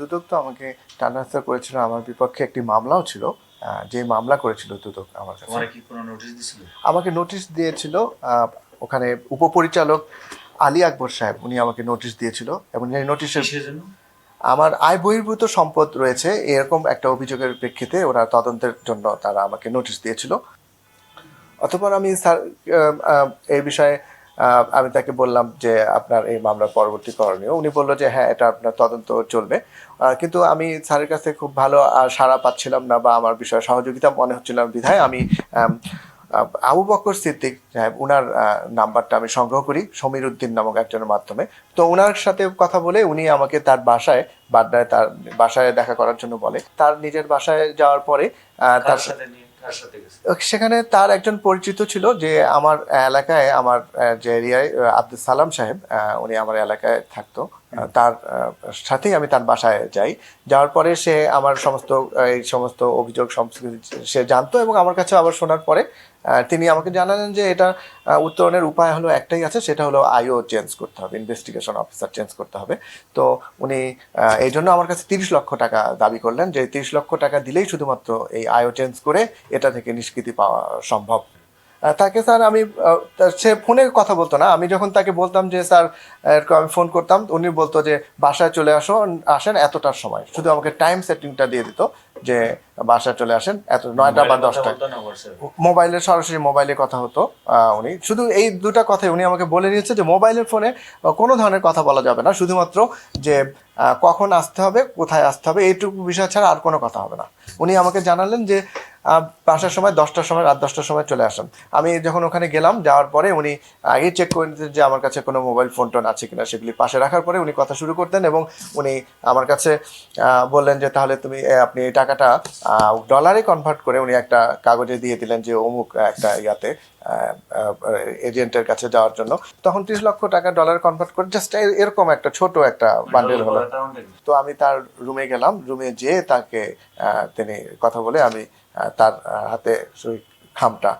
দুদক তো আমাকে ট্রান্সফার করেছিল আমার বিপক্ষে একটি মামলাও ছিল যে মামলা করেছিল দুদক আমার কাছে। আমাকে নোটিশ দিয়েছিল ওখানে উপপরিচালক আলী আকবর সাহেব উনি আমাকে নোটিশ দিয়েছিল এবং এই নোটিশের আমার আয় বহির্ভূত সম্পদ রয়েছে এরকম একটা অভিযোগের প্রেক্ষিতে ওরা তদন্তের জন্য তারা আমাকে নোটিশ দিয়েছিল। অতপর আমি স্যার এই বিষয়ে আমি তাকে বললাম যে আপনার এই মামলার পরবর্তী করণীয়। উনি বলল যে হ্যাঁ এটা আপনার তদন্ত চলবে। কিন্তু আমি স্যারের কাছে খুব ভালো সাড়া পাচ্ছিলাম না বা আমার বিষয়ে সহযোগিতা মনে হচ্ছিল বিধায় আমি আবু বকর সিদ্দিক সাহেব উনার আহ, নাম্বারটা আমি সংগ্রহ করি সমীর উদ্দিন নামক একজনের মাধ্যমে। তো ওনার সাথে কথা বলে উনি আমাকে তার বাসায় বাড্ডায় তার বাসায় দেখা করার জন্য বলে। তার নিজের বাসায় যাওয়ার পরে তার সাথে সেখানে তার একজন পরিচিত ছিল যে আমার এলাকায় আমার যে এরিয়ায় আব্দুল সালাম সাহেব উনি আমার এলাকায় থাকতো। তার সাথেই আমি তার বাসায় যাই। যাওয়ার পরে সে আমার সমস্ত এই সমস্ত অভিযোগ সে জানতো এবং আমার কাছে আবার শোনার পরে তিনি আমাকে জানালেন যে এটা উত্তরণের উপায় হলো একটাই আছে, সেটা হলো আইও চেঞ্জ করতে হবে ইনভেস্টিগেশন অফিসার চেঞ্জ করতে হবে। তো উনি এই জন্য আমার কাছে তিরিশ লক্ষ টাকা দাবি করলেন, যে তিরিশ লক্ষ টাকা দিলেই শুধুমাত্র এই আইও চেঞ্জ করে এটা থেকে নিষ্কৃতি পাওয়া সম্ভব। তাকে স্যার আমি সে ফোনে কথা বলতো না, আমি যখন তাকে বলতাম যে স্যার এরকম আমি ফোন করতাম, উনি বলতো যে বাসায় চলে আসো, আসেন, এতটার সময়। শুধু আমাকে টাইম সেটিংটা দিয়ে দিত যে বাসায় চলে আসেন এত নয়টা বা দশটা মোবাইলে সরাসরি মোবাইলে কথা হতো উনি। শুধু এই দুটা কথাই উনি আমাকে বলে দিয়েছে যে মোবাইলের ফোনে কোনো ধরনের কথা বলা যাবে না শুধুমাত্র যে কখন আসতে হবে কোথায় আসতে হবে এইটুকু বিষয় ছাড়া আর কোনো কথা হবে না। উনি আমাকে জানালেন যে বাসার সময় দশটার সময় রাত দশটার সময় চলে আসেন। আমি যখন ওখানে গেলাম যাওয়ার পরে উনি আগেই চেক করে নিতেন যে আমার কাছে কোনো মোবাইল ফোন টোন আছে কিনা সেগুলি পাশে রাখার পরে উনি কথা শুরু করতেন এবং উনি আমার কাছে বললেন যে তাহলে তুমি আপনি এই টাকাটা ডলারে কনভার্ট করে উনি একটা কাগজে দিয়ে দিলেন যে অমুক একটা ইয়াতে এজেন্টের কাছে যাওয়ার জন্য। তখন ত্রিশ লক্ষ টাকা ডলার কনভার্ট করে জাস্ট এরকম একটা ছোট একটা বান্ডেল হলো। তো আমি তার রুমে গেলাম রুমে যেয়ে তাকে তিনি কথা বলে আমি তার হাতে সেই খামটা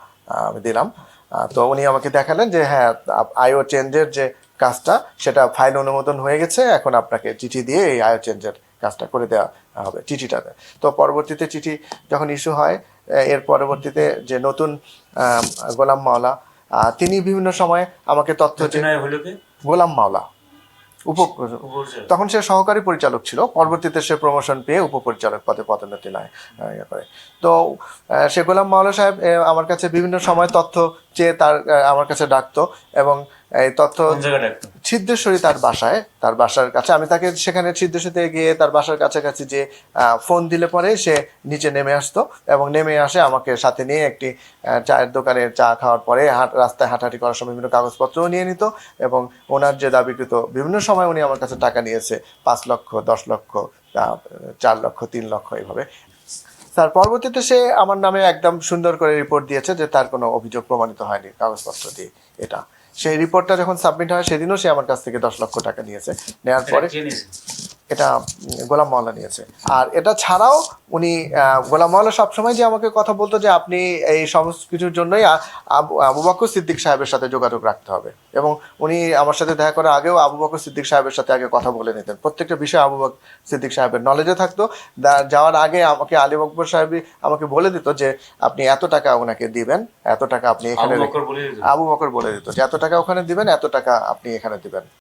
আমি দিলাম। তো উনি আমাকে দেখালেন যে হ্যাঁ আইও চেঞ্জের যে কাজটা, সেটা ফাইল অনুমোদন হয়ে গেছে। এখন আপনাকে চিঠি দিয়ে এই আইও চেঞ্জের কাজটা করে দেওয়া হবে চিঠিটাতে তো পরবর্তীতে চিঠি যখন ইস্যু হয় এর পরবর্তীতে যে নতুন গোলাম মাওলা তিনি বিভিন্ন সময় আমাকে তথ্য গোলাম মাওলা। উপ তখন সে সহকারী পরিচালক ছিল পরবর্তীতে সে প্রমোশন পেয়ে উপপরিচালক পদে পদোন্নতি নেয় ইয়ে করে। তো সে গোলাম মাওলা সাহেব আমার কাছে বিভিন্ন সময় তথ্য চেয়ে তার আমার কাছে ডাকতো এবং এই তথ্য সিদ্ধেশ্বরী তার বাসায়, তার বাসার কাছে, আমি তাকে সেখানে সিদ্ধেশ্বরীতে গিয়ে তার বাসার কাছাকাছি যে ফোন দিলে পরে সে নিচে নেমে আসতো এবং নেমে আসে আমাকে সাথে নিয়ে একটি চায়ের দোকানে চা খাওয়ার পরে রাস্তায় হাঁটাহাঁটি করার সময় বিভিন্ন কাগজপত্রও নিয়ে নিত এবং ওনার যে দাবিকৃত বিভিন্ন সময় উনি আমার কাছে টাকা নিয়েছে, পাঁচ লক্ষ, দশ লক্ষ চার লক্ষ, তিন লক্ষ এইভাবে স্যার, পরবর্তীতে সে আমার নামে একদম সুন্দর করে রিপোর্ট দিয়েছে যে তার কোনো অভিযোগ প্রমাণিত হয়নি, কাগজপত্র দিয়ে, এটা। সেই রিপোর্টটা যখন সাবমিট হয়, সেদিনও সে আমার কাছ থেকে দশ লক্ষ টাকা নিয়েছে। নেওয়ার পরে এটা গোলাম মাওলা নিয়েছে। আর এটা ছাড়াও উনি গোলাম মাওলা সবসময় যে আমাকে কথা বলতো যে আপনি এই সমস্ত কিছুর জন্যই আবু বকর সিদ্দিক সাহেবের সাথে যোগাযোগ রাখতে হবে। এবং উনি আমার সাথে দেখা করার আগেও আবু বকর সিদ্দিক সাহেবের সাথে আগে কথা বলে নিতেন। প্রত্যেকটা বিষয়ে আবু বকর সিদ্দিক সাহেবের নলেজে থাকতো। যাওয়ার আগে আমাকে আলী বকর সাহেবই আমাকে বলে দিত যে আপনি এত টাকা ওনাকে দিবেন এত টাকা আপনি এখানে আবু রেখে- বকর বলে দিত। আবু বকর বলে দিত যে এত টাকা ওখানে দিবেন এত টাকা আপনি এখানে দিবেন।